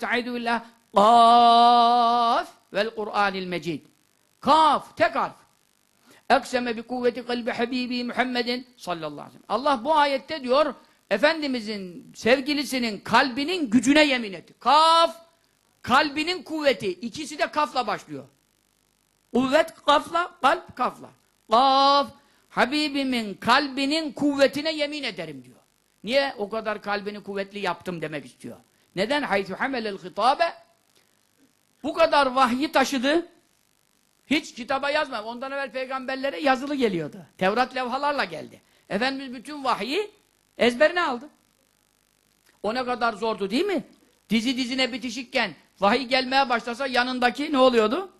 Estaizu billah. Kaf vel Kur'anil mecid. Kaf, tek harf. Ekseme bi kuvveti kalbi habibi Muhammedin sallallahu aleyhi ve sellem. Allah bu ayette diyor, Efendimizin sevgilisinin kalbinin gücüne yemin etti. Kaf, kalbinin kuvveti. İkisi de kafla başlıyor. Kuvvet kafla, kalp kafla. Kaf, Habibimin kalbinin kuvvetine yemin ederim diyor. Niye? O kadar kalbini kuvvetli yaptım demek istiyor. Neden? Haythu hamelel hitabe bu kadar vahyi taşıdı. Hiç kitaba yazmam. Ondan evvel peygamberlere yazılı geliyordu. Tevrat levhalarla geldi. Efendimiz bütün vahyi ezberine aldı. O ne kadar zordu değil mi? Dizi dizine bitişikken vahiy gelmeye başlasa yanındaki ne oluyordu?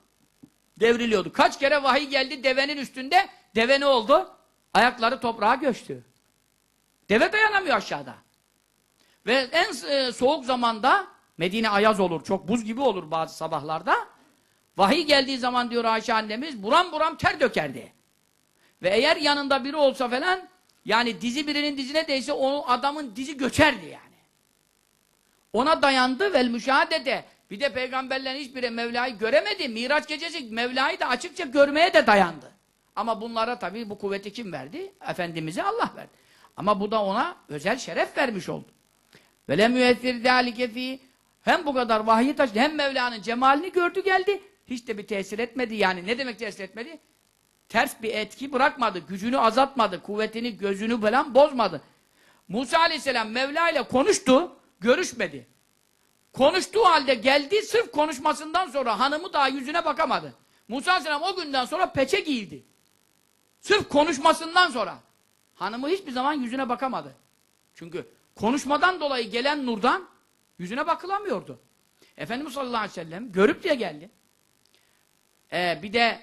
Devriliyordu. Kaç kere vahiy geldi devenin üstünde, deve ne oldu? Ayakları toprağa göçtü. Deve dayanamıyor aşağıda. Ve en e, soğuk zamanda Medine ayaz olur, çok buz gibi olur bazı sabahlarda. Vahiy geldiği zaman diyor Ayşe annemiz, buram buram ter dökerdi. Ve eğer yanında biri olsa falan, yani dizi birinin dizine değse o adamın dizi göçerdi yani. Ona dayandı vel müşahadede. Bir de peygamberlerin hiçbiri Mevla'yı göremedi. Miraç gecesi Mevla'yı da açıkça görmeye de dayandı. Ama bunlara tabii bu kuvveti kim verdi? Efendimiz'e Allah verdi. Ama bu da ona özel şeref vermiş oldu. Ve lem müessir zâlike hem bu kadar vahyi taşıdı hem Mevla'nın cemalini gördü geldi. Hiç de bir tesir etmedi yani. Ne demek tesir etmedi? Ters bir etki bırakmadı. Gücünü azaltmadı. Kuvvetini, gözünü falan bozmadı. Musa aleyhisselam Mevla ile konuştu. Görüşmedi. Konuştuğu halde geldi. Sırf konuşmasından sonra hanımı daha yüzüne bakamadı. Musa aleyhisselam o günden sonra peçe giydi. Sırf konuşmasından sonra. Hanımı hiçbir zaman yüzüne bakamadı. Çünkü konuşmadan dolayı gelen nurdan yüzüne bakılamıyordu. Efendimiz sallallahu aleyhi ve sellem görüp diye geldi. Ee, bir de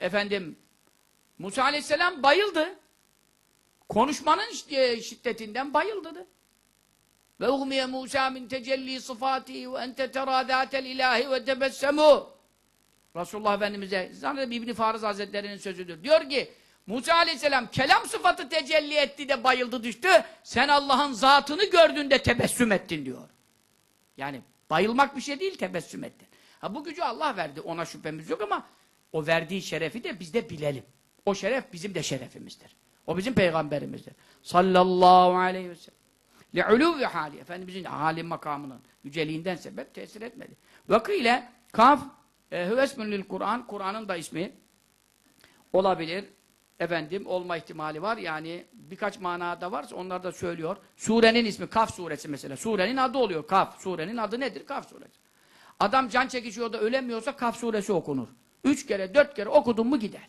efendim Musa aleyhisselam bayıldı. Konuşmanın e, şiddetinden bayıldı. Ve umiye Musa min tecelli sıfati ve ente tera zâtel ilahi ve tebessemu. Resulullah Efendimiz'e zannedem İbni Farız Hazretleri'nin sözüdür. Diyor ki Musa aleyhisselam kelam sıfatı tecelli etti de bayıldı düştü. Sen Allah'ın zatını gördüğünde tebessüm ettin diyor. Yani bayılmak bir şey değil tebessüm ettin. Ha bu gücü Allah verdi ona şüphemiz yok ama o verdiği şerefi de biz de bilelim. O şeref bizim de şerefimizdir. O bizim peygamberimizdir. Sallallahu aleyhi ve sellem. Li'ulûvi hali. Efendimizin alim makamının yüceliğinden sebep tesir etmedi. Vakile kaf e, hüvesmün lil Kur'an. Kur'an'ın da ismi olabilir. Efendim olma ihtimali var. Yani birkaç manada varsa onlar da söylüyor. Surenin ismi Kaf suresi mesela. Surenin adı oluyor Kaf. Surenin adı nedir? Kaf suresi. Adam can çekişiyor da ölemiyorsa Kaf suresi okunur. Üç kere, dört kere okudun mu gider.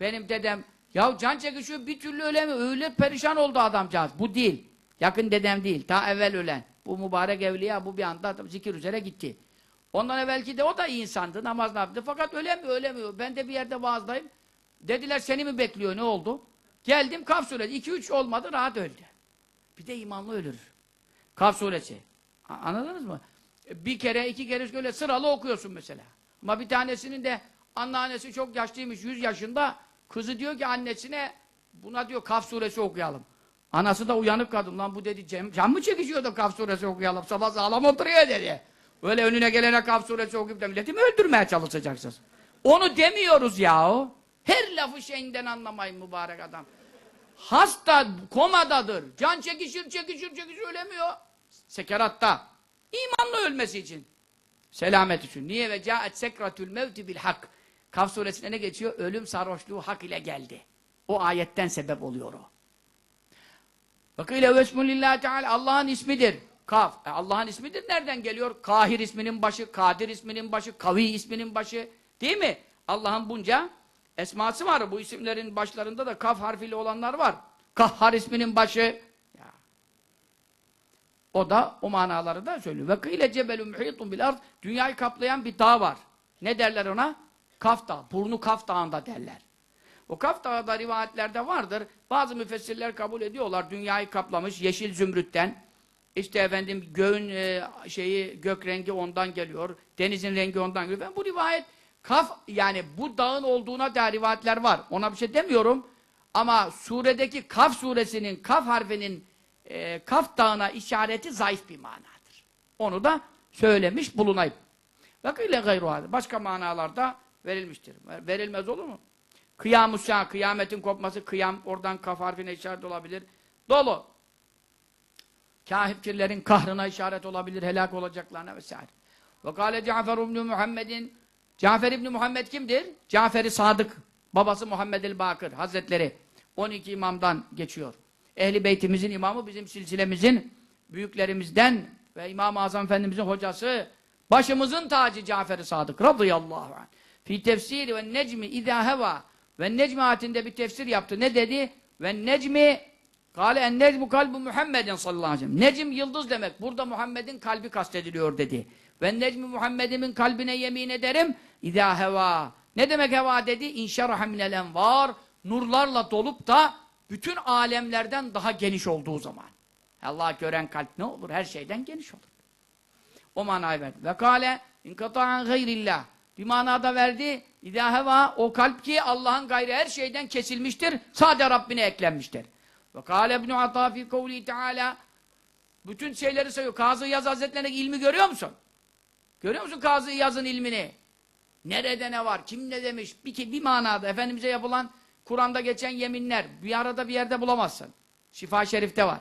Benim dedem ya can çekişiyor bir türlü ölemiyor. Öyle perişan oldu adamcağız. Bu değil. Yakın dedem değil. Ta evvel ölen. Bu mübarek evliya bu bir anda zikir üzere gitti. Ondan evvelki de o da insandı. Namaz yaptı. Fakat ölemiyor, ölemiyor. Ben de bir yerde vaazdayım. Dediler seni mi bekliyor? Ne oldu? Geldim Kaf suresi. 2-3 olmadı rahat öldü. Bir de imanlı ölür. Kaf suresi. Anladınız mı? Bir kere, iki kere öyle sıralı okuyorsun mesela. Ama bir tanesinin de anneannesi çok yaşlıymış, 100 yaşında. Kızı diyor ki annesine buna diyor Kaf suresi okuyalım. Anası da uyanık kadın. Lan bu dedi can, can mı çekişiyor da Kaf suresi okuyalım? Sabah sağlam oturuyor dedi. Öyle önüne gelene Kaf suresi okuyup da milleti mi öldürmeye çalışacaksınız? Onu demiyoruz yahu. Her lafı şeyinden anlamayın mübarek adam. Hasta komadadır. Can çekişir, çekişir, çekişir ölemiyor. Sekeratta. İmanla ölmesi için. Selamet için. Niye ve caet sekratül mevti bil hak. Kaf suresinde ne geçiyor? Ölüm sarhoşluğu hak ile geldi. O ayetten sebep oluyor o. Vakile vesmulillahi teala Allah'ın ismidir. Kaf. E Allah'ın ismidir nereden geliyor? Kahir isminin başı, Kadir isminin başı, Kavi isminin başı. Değil mi? Allah'ın bunca esması var. Bu isimlerin başlarında da kaf harfiyle olanlar var. Kahhar isminin başı. Ya. O da o manaları da söylüyor. Ve kıyle cebelü muhitun bil. Dünyayı kaplayan bir dağ var. Ne derler ona? Kaf Dağı. Burnu Kaf Dağı'nda derler. O Kaf Dağı'da rivayetlerde vardır. Bazı müfessirler kabul ediyorlar. Dünyayı kaplamış yeşil zümrütten. İşte efendim göğün e, şeyi gök rengi ondan geliyor. Denizin rengi ondan geliyor. Ben bu rivayet Kaf yani bu dağın olduğuna da rivayetler var. Ona bir şey demiyorum. Ama suredeki Kaf suresinin Kaf harfinin e, Kaf dağına işareti zayıf bir manadır. Onu da söylemiş bulunayım. Vakile gayru Başka manalarda verilmiştir. Verilmez olur mu? Kıyamus şah, kıyametin kopması, kıyam, oradan kaf harfine işaret olabilir. Dolu. Kafirlerin kahrına işaret olabilir, helak olacaklarına vesaire. Ve kâle Cafer Muhammed'in Cafer ibn Muhammed kimdir? Cafer-i Sadık. Babası Muhammed el-Bakır Hazretleri. 12 imamdan geçiyor. Ehli beytimizin imamı, bizim silsilemizin büyüklerimizden ve İmam-ı Azam Efendimizin hocası, başımızın tacı Cafer-i Sadık radıyallahu anh. Fi tefsiri ve necmi idâ heva ve necmi ayetinde bir tefsir yaptı. Ne dedi? Ve necmi Kale en necmu kalbu Muhammedin sallallahu aleyhi ve sellem. Necim yıldız demek. Burada Muhammed'in kalbi kastediliyor dedi. Ve necmi Muhammed'imin kalbine yemin ederim. İzâ heva. Ne demek heva dedi? İnşaraha minel envar. Nurlarla dolup da bütün alemlerden daha geniş olduğu zaman. Allah gören kalp ne olur? Her şeyden geniş olur. O manayı verdi. Ve kâle inkata'an gayrillah. Bir manada verdi. İzâ heva. O kalp ki Allah'ın gayrı her şeyden kesilmiştir. Sade Rabbine eklenmiştir. Ve kâle ibn-i Atâ fî Teâlâ bütün şeyleri sayıyor. Kazı Yaz Hazretleri'ndeki ilmi görüyor musun? Görüyor musun Kazı Yaz'ın ilmini? Nerede ne var? Kim ne demiş? Bir, bir manada Efendimiz'e yapılan Kur'an'da geçen yeminler bir arada bir yerde bulamazsın. Şifa Şerif'te var.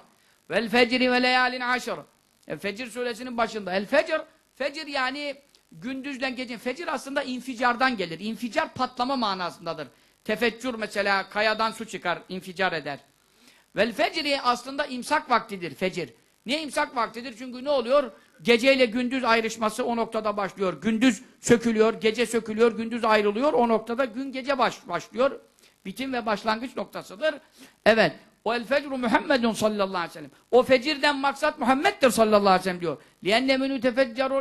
Vel fecri ve leyalin aşır. E, Fecir suresinin başında. El fecr, fecir yani gündüzle gece. Fecir aslında inficardan gelir. İnficar patlama manasındadır. Tefeccür mesela kayadan su çıkar, inficar eder. Vel fecri aslında imsak vaktidir fecir. Niye imsak vaktidir? Çünkü ne oluyor? Geceyle gündüz ayrışması o noktada başlıyor. Gündüz sökülüyor, gece sökülüyor, gündüz ayrılıyor. O noktada gün gece baş, başlıyor. Bitim ve başlangıç noktasıdır. Evet. O el fecru Muhammedun sallallahu aleyhi ve sellem. O fecirden maksat Muhammed'dir sallallahu aleyhi ve sellem diyor. Lienne menü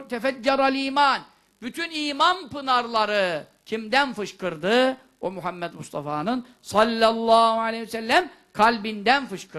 tefeccaral iman. Bütün iman pınarları kimden fışkırdı? O Muhammed Mustafa'nın sallallahu aleyhi ve sellem kalbinden fışkırdı.